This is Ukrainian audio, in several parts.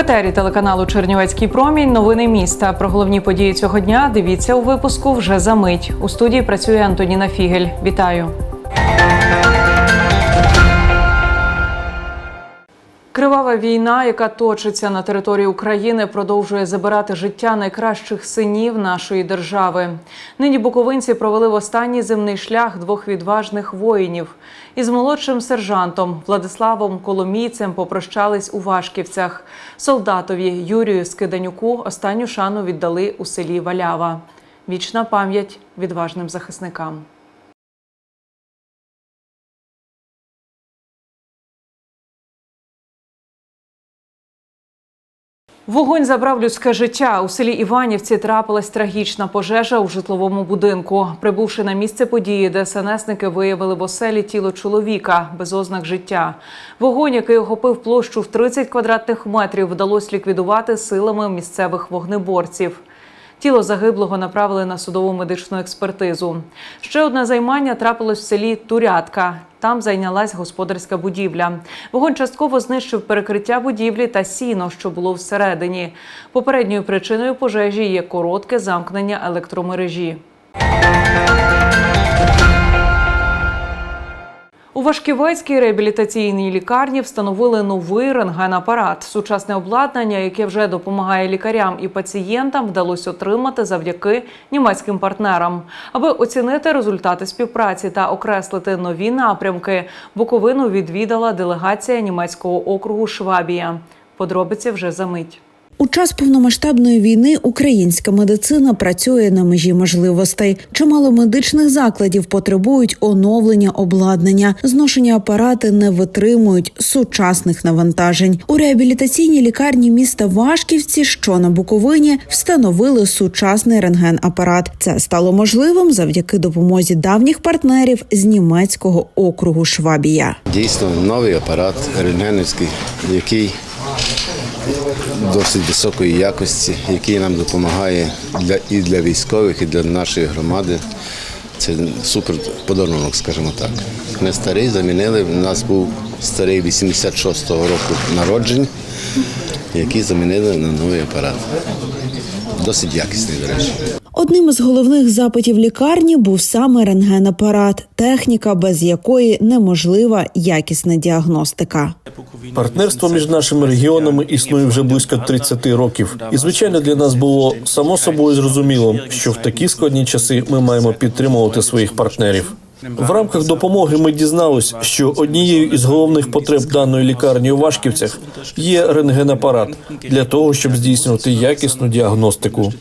етері телеканалу Чернівецький промінь. Новини міста. Про головні події цього дня дивіться у випуску вже за мить. У студії працює Антоніна Фігель. Вітаю. Кривава війна, яка точиться на території України, продовжує забирати життя найкращих синів нашої держави. Нині буковинці провели в останній земний шлях двох відважних воїнів. Із молодшим сержантом Владиславом Коломійцем попрощались у Вашківцях. Солдатові Юрію Скиданюку останню шану віддали у селі Валява. Вічна пам'ять відважним захисникам. Вогонь забрав людське життя. У селі Іванівці трапилась трагічна пожежа у житловому будинку. Прибувши на місце події, ДСНСники виявили в оселі тіло чоловіка без ознак життя. Вогонь, який охопив площу в 30 квадратних метрів, вдалося ліквідувати силами місцевих вогнеборців. Тіло загиблого направили на судову медичну експертизу. Ще одне займання трапилось в селі Турятка. Там зайнялась господарська будівля. Вогонь частково знищив перекриття будівлі та сіно, що було всередині. Попередньою причиною пожежі є коротке замкнення електромережі. У Вашківецькій реабілітаційній лікарні встановили новий рентгенапарат. Сучасне обладнання, яке вже допомагає лікарям і пацієнтам, вдалося отримати завдяки німецьким партнерам. Аби оцінити результати співпраці та окреслити нові напрямки, Буковину відвідала делегація німецького округу Швабія. Подробиці вже за мить. У час повномасштабної війни українська медицина працює на межі можливостей. Чимало медичних закладів потребують оновлення обладнання. Зношені апарати не витримують сучасних навантажень. У реабілітаційній лікарні міста Вашківці, що на Буковині, встановили сучасний рентген-апарат. Це стало можливим завдяки допомозі давніх партнерів з німецького округу Швабія. Дійсно новий апарат рентгенівський, який досить високої якості, який нам допомагає для, і для військових, і для нашої громади. Це супер подарунок, скажімо так. Ми старий замінили. У нас був старий 86-го року народжень, який замінили на новий апарат. Досить якісний, до речі. Одним із головних запитів лікарні був саме рентгенапарат, техніка, без якої неможлива якісна діагностика. Партнерство між нашими регіонами існує вже близько 30 років, і звичайно для нас було само собою зрозуміло, що в такі складні часи ми маємо підтримувати своїх партнерів. В рамках допомоги ми дізналися, що однією із головних потреб даної лікарні у Вашківцях є рентгенапарат для того, щоб здійснювати якісну діагностику.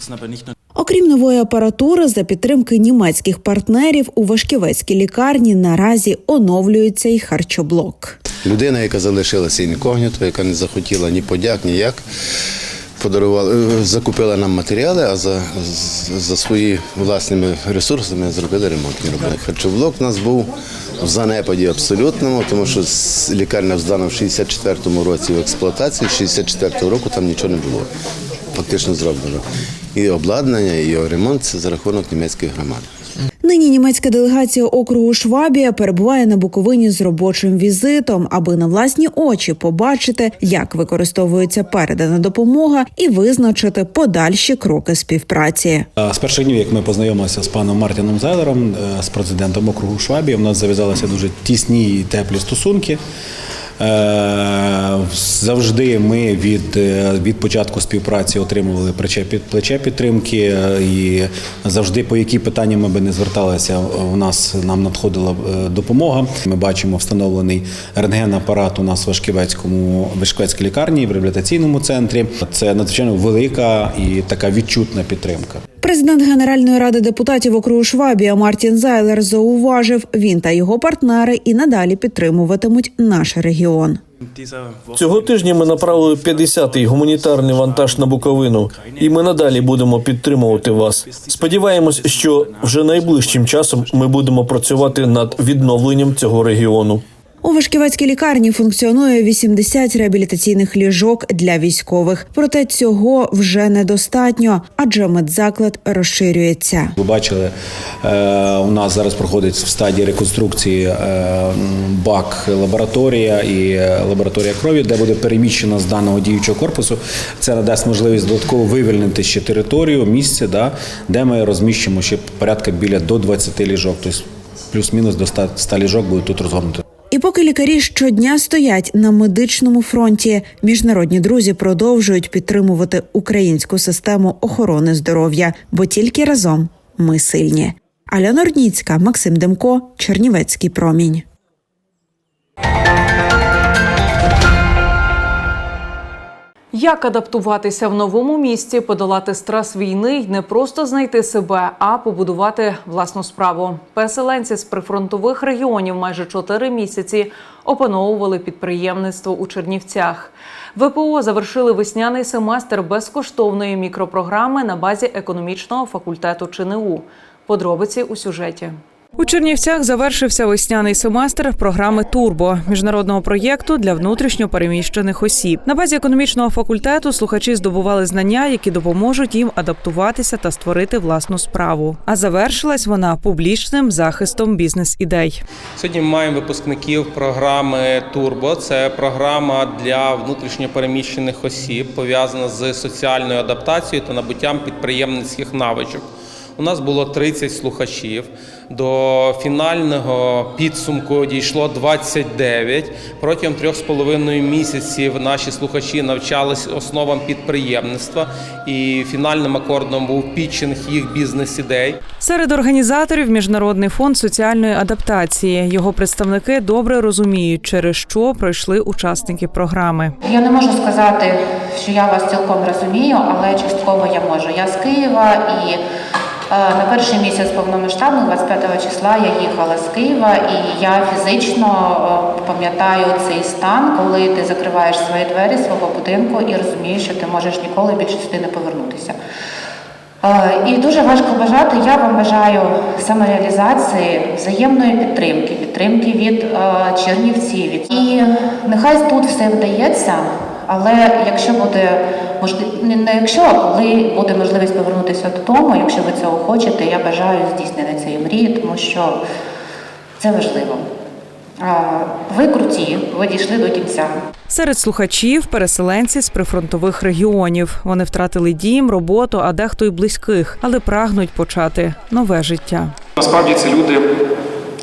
Окрім нової апаратури, за підтримки німецьких партнерів у Вашківецькій лікарні наразі оновлюється і харчоблок. Людина, яка залишилася інкогніто, яка не захотіла ні подяк, ніяк, подарувала, е, закупила нам матеріали, а за, за свої власними ресурсами зробили ремонтні роботи. Харчоблок у нас був в занепаді абсолютному, тому що лікарня здана в 64-му році в експлуатації, з 64-го року там нічого не було. Фактично зроблено. І обладнання, і його ремонт це за рахунок німецької громади. Нині німецька делегація округу Швабія перебуває на Буковині з робочим візитом, аби на власні очі побачити, як використовується передана допомога, і визначити подальші кроки співпраці. З перших днів, як ми познайомилися з паном Мартіном Зайлером, е, з президентом округу Швабія, у нас зав'язалися дуже тісні і теплі стосунки. Е, Завжди ми від, е, від початку співпраці отримували плече під плече підтримки, е, і завжди по які питання ми би не зверталися, у нас нам надходила допомога. Ми бачимо встановлений рентген-апарат у нас в Вашківецькому Вашківецькій лікарні в реабілітаційному центрі. Це надзвичайно велика і така відчутна підтримка. Президент Генеральної ради депутатів округу Швабія Мартін Зайлер зауважив, він та його партнери і надалі підтримуватимуть наш регіон. Цього тижня ми направили 50-й гуманітарний вантаж на Буковину, і ми надалі будемо підтримувати вас. Сподіваємось, що вже найближчим часом ми будемо працювати над відновленням цього регіону. У Вишківецькій лікарні функціонує 80 реабілітаційних ліжок для військових. Проте цього вже недостатньо, адже медзаклад розширюється. Ви бачили, е, у нас зараз проходить в стадії реконструкції е, бак лабораторія і е, лабораторія крові, де буде переміщена з даного діючого корпусу. Це надасть можливість додатково вивільнити ще територію, місце, да, де ми розміщимо ще порядка біля до 20 ліжок. Тобто плюс-мінус до 100 100 ліжок буде тут розгорнуто. Поки лікарі щодня стоять на медичному фронті, міжнародні друзі продовжують підтримувати українську систему охорони здоров'я, бо тільки разом ми сильні. Альона Норніцька, Максим Демко, Чернівецький промінь. Як адаптуватися в новому місті, подолати стрес війни й не просто знайти себе, а побудувати власну справу. Переселенці з прифронтових регіонів майже чотири місяці опановували підприємництво у Чернівцях. ВПО завершили весняний семестр безкоштовної мікропрограми на базі економічного факультету ЧНУ. Подробиці у сюжеті. У Чернівцях завершився весняний семестр програми Турбо міжнародного проєкту для внутрішньо переміщених осіб. На базі економічного факультету слухачі здобували знання, які допоможуть їм адаптуватися та створити власну справу. А завершилась вона публічним захистом бізнес-ідей. Сьогодні ми маємо випускників програми Турбо. Це програма для внутрішньопереміщених осіб, пов'язана з соціальною адаптацією та набуттям підприємницьких навичок. У нас було 30 слухачів. До фінального підсумку дійшло 29. Протягом трьох з половиною місяців наші слухачі навчались основам підприємництва, і фінальним акордом був пітчинг їх бізнес-ідей. Серед організаторів Міжнародний фонд соціальної адаптації. Його представники добре розуміють, через що пройшли учасники програми. Я не можу сказати, що я вас цілком розумію, але частково я можу. Я з Києва і на перший місяць повномасштабного, 25 числа, я їхала з Києва, і я фізично е, пам'ятаю цей стан, коли ти закриваєш свої двері свого будинку і розумієш, що ти можеш ніколи більше сюди не повернутися. Е, І дуже важко бажати. Я вам бажаю самореалізації, взаємної підтримки, підтримки від е, чернівців. І нехай тут все вдається, але якщо буде можливо, не якщо, а коли буде можливість повернутися додому, якщо ви цього хочете, я бажаю здійснення цієї мрії, тому що це важливо. Ви круті, ви дійшли до кінця. Серед слухачів переселенці з прифронтових регіонів. Вони втратили дім, роботу, а дехто й близьких, але прагнуть почати нове життя. Насправді це люди,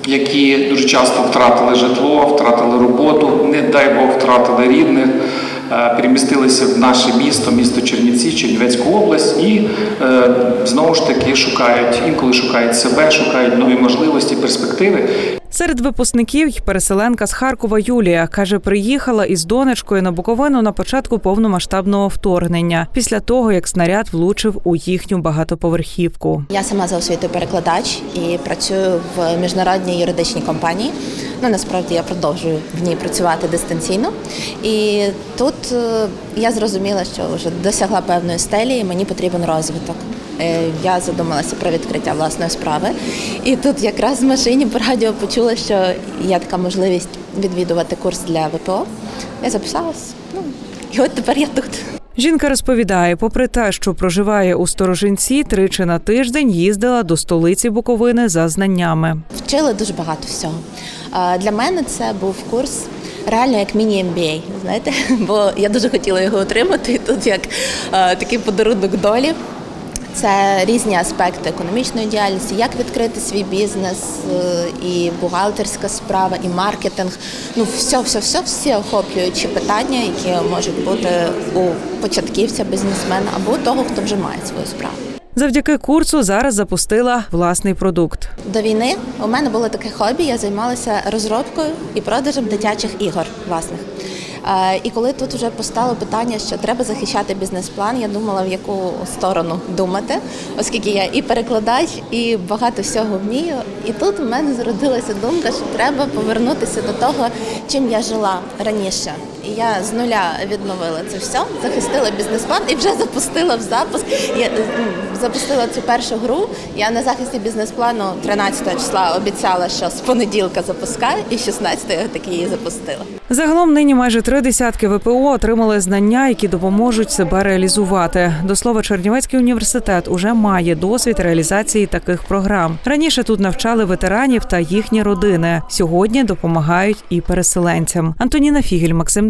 які дуже часто втратили житло, втратили роботу, не дай Бог втратили рідних, перемістилися в наше місто, місто Чернівці, Чернівецьку область, і е, знову ж таки шукають інколи шукають себе, шукають нові можливості, перспективи. Серед випускників й переселенка з Харкова Юлія каже, приїхала із донечкою на Буковину на початку повномасштабного вторгнення, після того як снаряд влучив у їхню багатоповерхівку. Я сама за освітою перекладач і працюю в міжнародній юридичній компанії. Ну насправді я продовжую в ній працювати дистанційно. І тут е, я зрозуміла, що вже досягла певної стелі, і мені потрібен розвиток. Е, Я задумалася про відкриття власної справи. І тут якраз в машині по радіо почула, що є така можливість відвідувати курс для ВПО. Я записалась. Ну і от тепер я тут. Жінка розповідає, попри те, що проживає у сторожинці, тричі на тиждень їздила до столиці Буковини за знаннями. Вчила дуже багато всього. Для мене це був курс реально як міні-МБА, знаєте, бо я дуже хотіла його отримати. Тут як е, такий подарунок долі. Це різні аспекти економічної діяльності, як відкрити свій бізнес, е, і бухгалтерська справа, і маркетинг. Ну, все, все, все, всі охоплюючі питання, які можуть бути у початківця, бізнесмена або у того, хто вже має свою справу. Завдяки курсу зараз запустила власний продукт. До війни у мене було таке хобі. Я займалася розробкою і продажем дитячих ігор власних. Е, І коли тут вже постало питання, що треба захищати бізнес-план, я думала, в яку сторону думати, оскільки я і перекладач, і багато всього вмію. І тут у мене зародилася думка, що треба повернутися до того, чим я жила раніше. І я з нуля відновила це все, захистила бізнес-план і вже запустила в запуск. Я запустила цю першу гру. Я на захисті бізнес-плану 13 числа обіцяла, що з понеділка запускаю, і 16 я таки її запустила. Загалом нині майже три десятки ВПО отримали знання, які допоможуть себе реалізувати. До слова, Чернівецький університет уже має досвід реалізації таких програм. Раніше тут навчали ветеранів та їхні родини. Сьогодні допомагають і переселенцям. Антоніна Фігель, Максим